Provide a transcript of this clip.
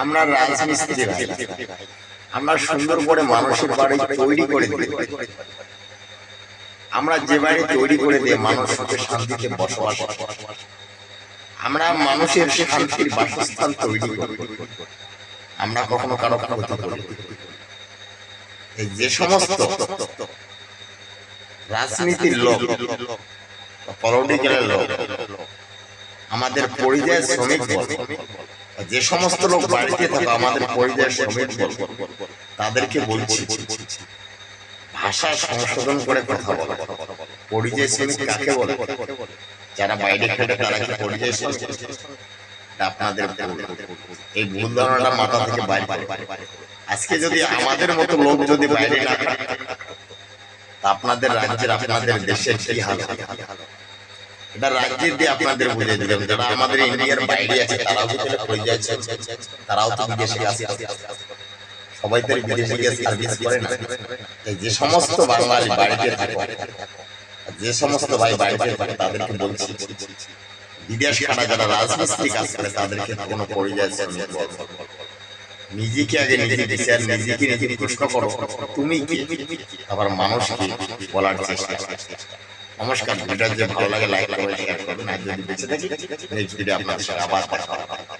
আমরা রাজমিস্ত্রি আমরা সুন্দর করে মানুষের বাড়ি তৈরি করে দিই আমরা যে বাড়ি তৈরি করে দিই মানুষ শান্তিতে বসবাস আমরা মানুষের শান্তির বাসস্থান তৈরি করি। আমরা কখনো কারও ক্ষতি করি না। এই যে সমস্ত রাজনীতির লোক পলিটিক্যাল লোক আমাদের পরিযায় শ্রমিক যে সমস্ত লোক বাড়িতে থাকে, আমাদের পরিযায় শ্রমিক তাদেরকে বলছি, ভাষা সংশোধন করে কথা বলা পরিযায় শ্রমিক কাকে বলে যারা বাইরে খেটে, তারা কি পরিযায় শ্রমিক আপনাদের এই ভুল ধারণাটা মাথা থেকে বাইরে। আজকে যদি আমাদের মতো লোক যদি বাইরে না আপনাদের রাজ্যের, আপনাদের দেশের কি হাল? রাজ্যের দিয়ে আপনাদের দিলাম, যারা আমাদের ইন্ডিয়ার বাইরে আছে, তারাও কি তাহলে পরিযায় শ্রমিক? তারাও তো বিদেশে আছে সবাই তো বিদেশে গিয়ে সার্ভিস করে না যে সমস্ত বাঙালি বাড়িতে থাকে, যে সমস্ত ভাই বাড়িতে থাকে, তাদেরকে বলছি, বিদেশ খানা যারা রাজমিস্ত্রি কাজ করে, তাদেরকে কোনো বলে না। নিজেকে আগে নিজে বিচার নিজেকে নিজে প্রশ্ন করো, তুমি কি আবার মানুষকে বলার চেষ্টা। নমস্কার ভিডিওটা যদি ভালো লাগে লাইক করবেন শেয়ার করবেন আর যদি বেঁচে থাকি নেক্সট ভিডিও আপনাদের সাথে আবার কথা